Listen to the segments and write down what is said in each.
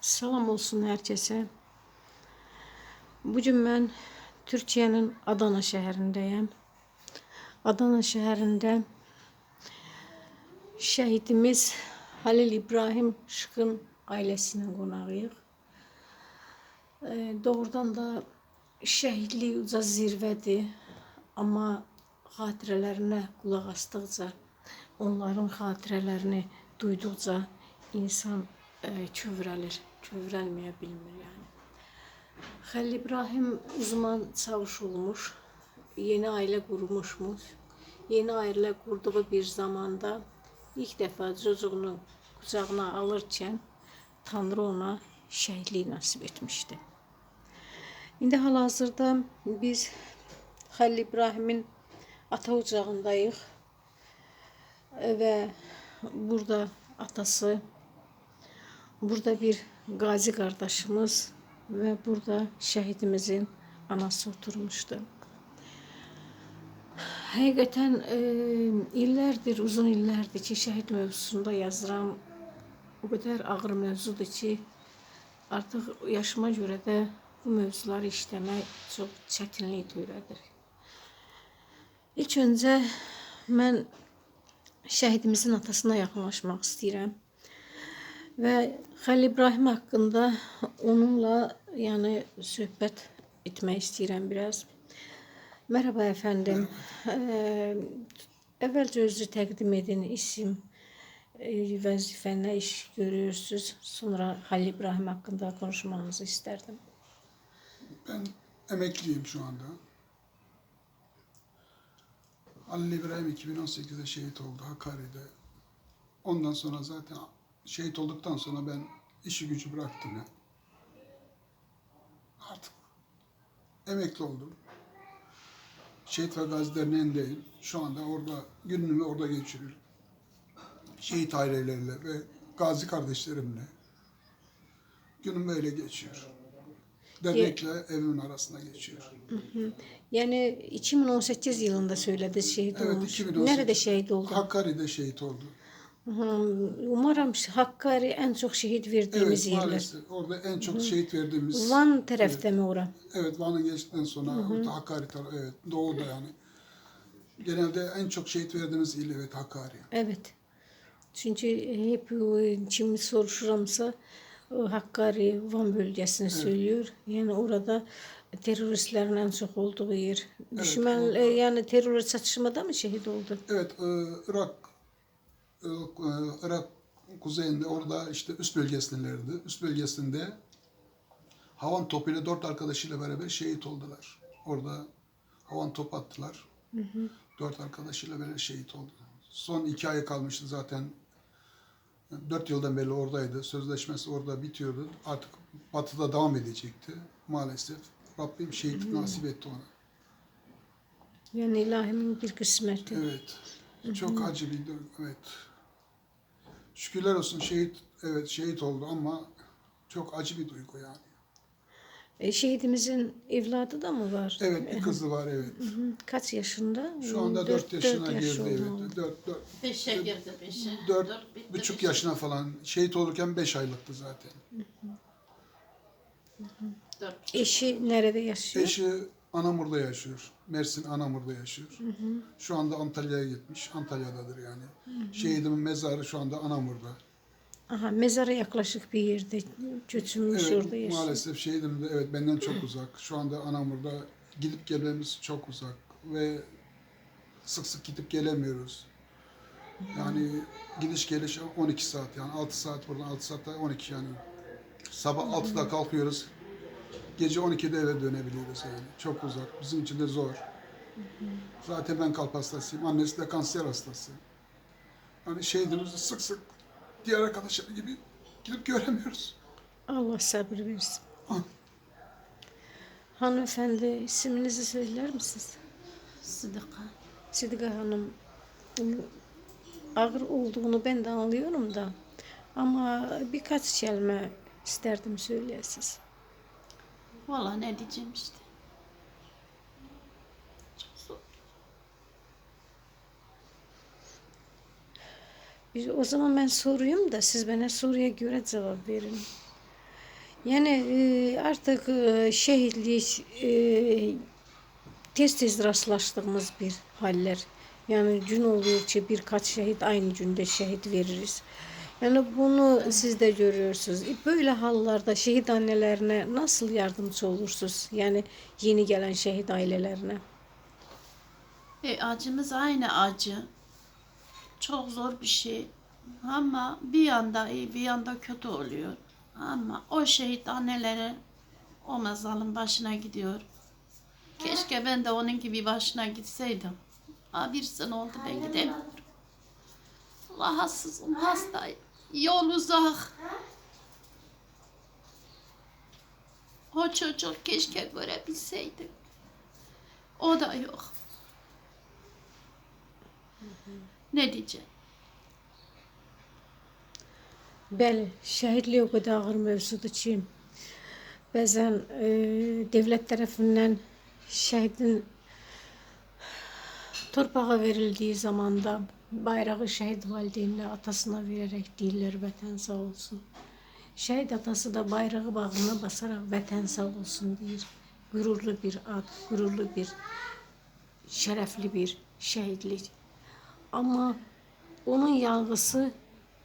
Salam olsun herkese. Bugün ben Türkiye'nin Adana şehrindeyim. Adana şehrinde şehidimiz Halil İbrahim Şık'ın ailesinin qonağıyıq. Ee, doğrudan da şehitlik uca zirvədir. Amma xatirələrinə qulaq asdıqca, onların xatirələrini duyduqca insan e, kövrəlir, kövrəlməyə bilmir yəni. Xəlil İbrahim uzman çavuş olmuş, yeni aile kurmuşmuş. Yeni aile kurduğu bir zamanda ilk defa çocuğunu kucağına alırken Tanrı ona şehitlik nasip etmişti. İndi hal-hazırda biz Xəlil İbrahimin ata ocağındayıq və burada atası, burada bir qazi qardaşımız və burada şəhidimizin anası oturmuşdu. Həqiqətən e, illərdir, uzun illərdir ki, şəhid mövzusunda yazıram. O qədər ağır mövzudur ki, artıq yaşıma görə də bu mövzuları işləmək çox çətinlik törədir. İlk öncə mən şəhidimizin atasına yaxınlaşmaq istəyirəm və Xəlil İbrahim haqqında onunla yəni söhbət etmək istəyirəm biraz. Merhaba efendim. Ee, evvelce özü təqdim edin isim, e, vəzifə, nə iş görüyorsunuz? Sonra Halil İbrahim hakkında konuşmanızı isterdim. Ben emekliyim şu anda. Halil İbrahim 2018'de şehit oldu Hakkari'de. Ondan sonra zaten şehit olduktan sonra ben işi gücü bıraktım ya. Artık emekli oldum. Şehit ve Gazi Derneği'ndeyim. Şu anda orada günümü orada geçiriyorum. Şehit aileleriyle ve gazi kardeşlerimle. Günüm böyle geçiyor. Dernekle evimin arasında geçiyor. Yani 2018 yılında söyledi şehit Evet, olmuş. 2018. Nerede şehit oldu? Hakkari'de şehit oldu. Hı, Umarım Hakkari en çok şehit verdiğimiz Evet yerler. maalesef. Orada en çok şehit verdiğimiz... Van tarafta mı ora? Evet Van'ın geçtikten sonra orada Hakkari tarafı, evet doğuda yani. Genelde en çok şehit verdiğimiz il evet Hakkari. Evet. Çünkü hep e, kim soruşuramsa o Hakkari, Van bölgesini söylüyor. Yani orada teröristlerin en çok olduğu yer. Düşman orada- e, yani terör çatışmada mı şehit oldu? Evet e, Irak e, e, Irak kuzeyinde orada işte üst bölgesindelerdi. Üst bölgesinde havan topuyla dört arkadaşıyla beraber şehit oldular. Orada havan top attılar. Dört arkadaşıyla beraber şehit oldu. Son iki ay kalmıştı zaten. Dört yıldan beri oradaydı. Sözleşmesi orada bitiyordu. Artık batıda devam edecekti. Maalesef Rabbim şehitlik nasip etti ona. Yani ilahimin bir kısmeti. Evet. Çok acı bir durum. Evet. Şükürler olsun şehit evet şehit oldu ama çok acı bir duygu yani. E, şehidimizin evladı da mı var? Evet bir kızı var evet. Hı, Kaç yaşında? Şu anda Dört- 4 yaşına dört yaş girdi oldu. evet. 4 4 Beşe girdi beşe. 4 Dört bitti, buçuk beşe. yaşına falan şehit olurken 5 aylıktı zaten. Dört buçuk. Eşi nerede yaşıyor? Eşi Anamur'da yaşıyor. Mersin Anamur'da yaşıyor. Şu anda Antalya'ya gitmiş. Antalya'dadır yani. Şehidimin mezarı şu anda Anamur'da. Aha, mezara yaklaşık bir yerde götürmüş orada Evet, yaşıyor. maalesef şehidim de evet benden çok uzak. Şu anda Anamur'da gidip gelmemiz çok uzak ve sık sık gidip gelemiyoruz. Yani gidiş geliş 12 saat yani 6 saat buradan 6 saatte 12 yani. Sabah 6'da kalkıyoruz. Gece 12'de eve dönebiliyoruz yani. Çok uzak. Bizim için de zor. Zaten ben kalp hastasıyım. Annesi de kanser hastası. Yani şehidimizi sık sık diğer arkadaşlar gibi gidip göremiyoruz. Allah sabır versin. Ah. Hanımefendi isminizi söyler misiniz? Sıdıka. Sidika Hanım ağır olduğunu ben de anlıyorum da ama birkaç kelime isterdim söyleyesiz. Valla ne diyeceğim işte. Çok zor. O zaman ben soruyum da siz bana soruya göre cevap verin. Yəni e, artıq e, şəhidlik e, tez-tez rastlaşdığımız bir hallər. Yəni gün oluyor ki, birkaç şəhid aynı gündə şəhid veririz. Yəni bunu siz də görüyorsunuz. E, Böyle hallarda şehit annelerine nasıl yardımcı olursunuz? Yani yeni gelen şehit ailelerine. E, acımız aynı acı. Çok zor bir şey. Ama bir yanda iyi bir yanda kötü oluyor. Ama o şehit annelere o mezalın başına gidiyor. Keşke ben de onun gibi başına gitseydim. Ha bir sene oldu ben gidemiyorum. Rahatsızım, hastayım. Yol uzak. O çocuk keşke görebilseydim. O da yok. Ne diyeceğim? Bəli, şəhidlik o qədər ağır mövzudur ki, bəzən e, dövlət tərəfindən şəhidin torpağa verildiyi zamanda bayrağı şəhid valideyninə, atasına verərək deyirlər vətən sağ olsun. Şəhid atası da bayrağı bağrına basaraq vətən sağ olsun deyir. Qürurlu bir ad, qürurlu bir, şərəfli bir şəhidlik. Amma onun yanğısı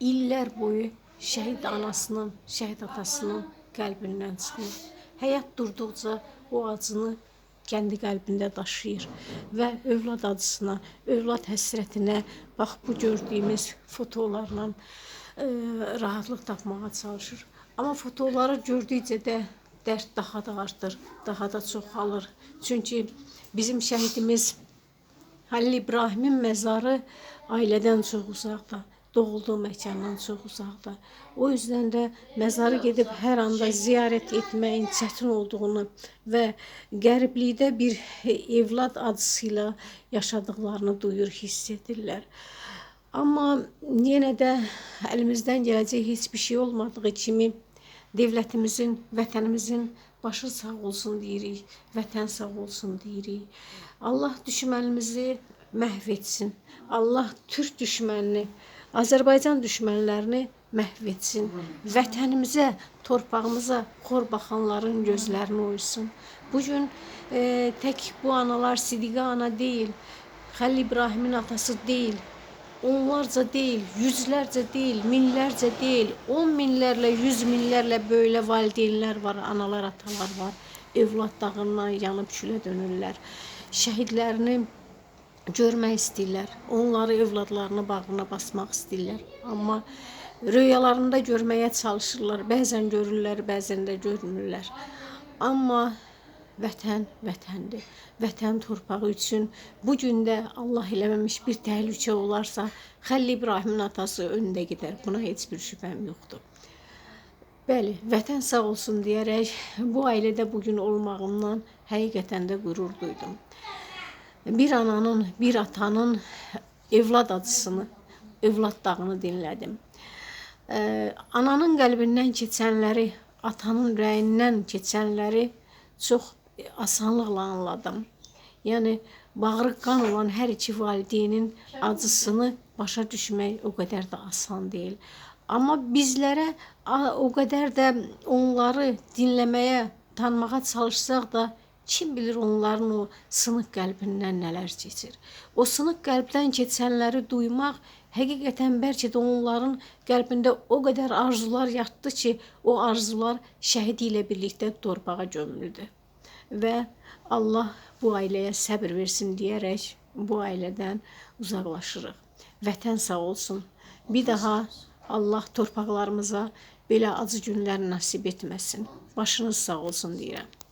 illər boyu şəhid anasının, şəhid atasının qəlbindən çıxmır. Həyat durduqca o acını kendi qəlbində daşıyır və övlad acısına, övlad həsrətinə bax bu gördüyümüz fotolarla e, rahatlıq tapmağa çalışır. Amma fotoları gördükcə də dərd daha da artır, daha da çoxalır. Çünki bizim şəhidimiz Halil İbrahimin məzarı ailədən çox uzaqda, doğulduğu məkandan çox uzaqda. O yüzden də məzarı gedib hər anda ziyarət etməyin çətin olduğunu və qəriblikdə bir evlad acısıyla yaşadıklarını duyur, hiss edirlər. Amma yenə də əlimizdən gələcək heç bir şey olmadığı kimi devlətimizin, vətənimizin başı sağ olsun deyirik, vətən sağ olsun deyirik. Allah düşmənimizi məhv etsin. Allah Türk düşmənini, Azərbaycan düşmənlərini məhv etsin. Vətənimizə, torpağımıza xor baxanların gözlərini oysun. Bugün e, tek bu analar Sidiqə ana değil, Xəlil İbrahimin atası değil. Onlarca değil, yüzlerce değil, minlerce değil, on minlerle, yüz minlerle böyle valideynler var, analar, atalar var. Evlatlarından yanıp külə dönürlər. Şəhidlərini görmək istəyirlər. Onları evladlarını bağrına basmaq istəyirlər. Amma rüyalarında görməyə çalışırlar. Bəzən görürlər, bəzən də görmürlər. Amma vətən vətəndir. Vətən torpağı üçün bu gündə Allah eləməmiş bir təhlükə olarsa, Xəlil İbrahimin atası öndə gedər. Buna heç bir şübhəm yoxdur. Bəli, vətən sağ olsun deyərək bu ailədə bugün olmağımdan həqiqətən də qürur duydum. Bir ananın, bir atanın evlad acısını, evladlığını dinlədim. Ee, ananın qəlbindən keçənləri, atanın ürəyindən keçənləri çox asanlıqla anladım. Yəni bağrı qan olan hər iki valideynin acısını başa düşmək o qədər də asan deyil. Amma bizlərə o qədər də onları dinləməyə, tanımağa çalışsaq da kim bilir onların o sınıq qəlbindən nələr keçir. O sınıq qəlbdən keçənləri duymaq həqiqətən bəlkə də onların qəlbində o qədər arzular yatdı ki, o arzular şəhidi ilə birlikdə torpağa gömüldü. Və Allah bu ailəyə səbir versin deyərək bu ailədən uzaqlaşırıq. Vətən sağ olsun. Bir daha Allah torpaqlarımıza belə acı günlər nasib etməsin. Başınız sağ olsun deyirəm.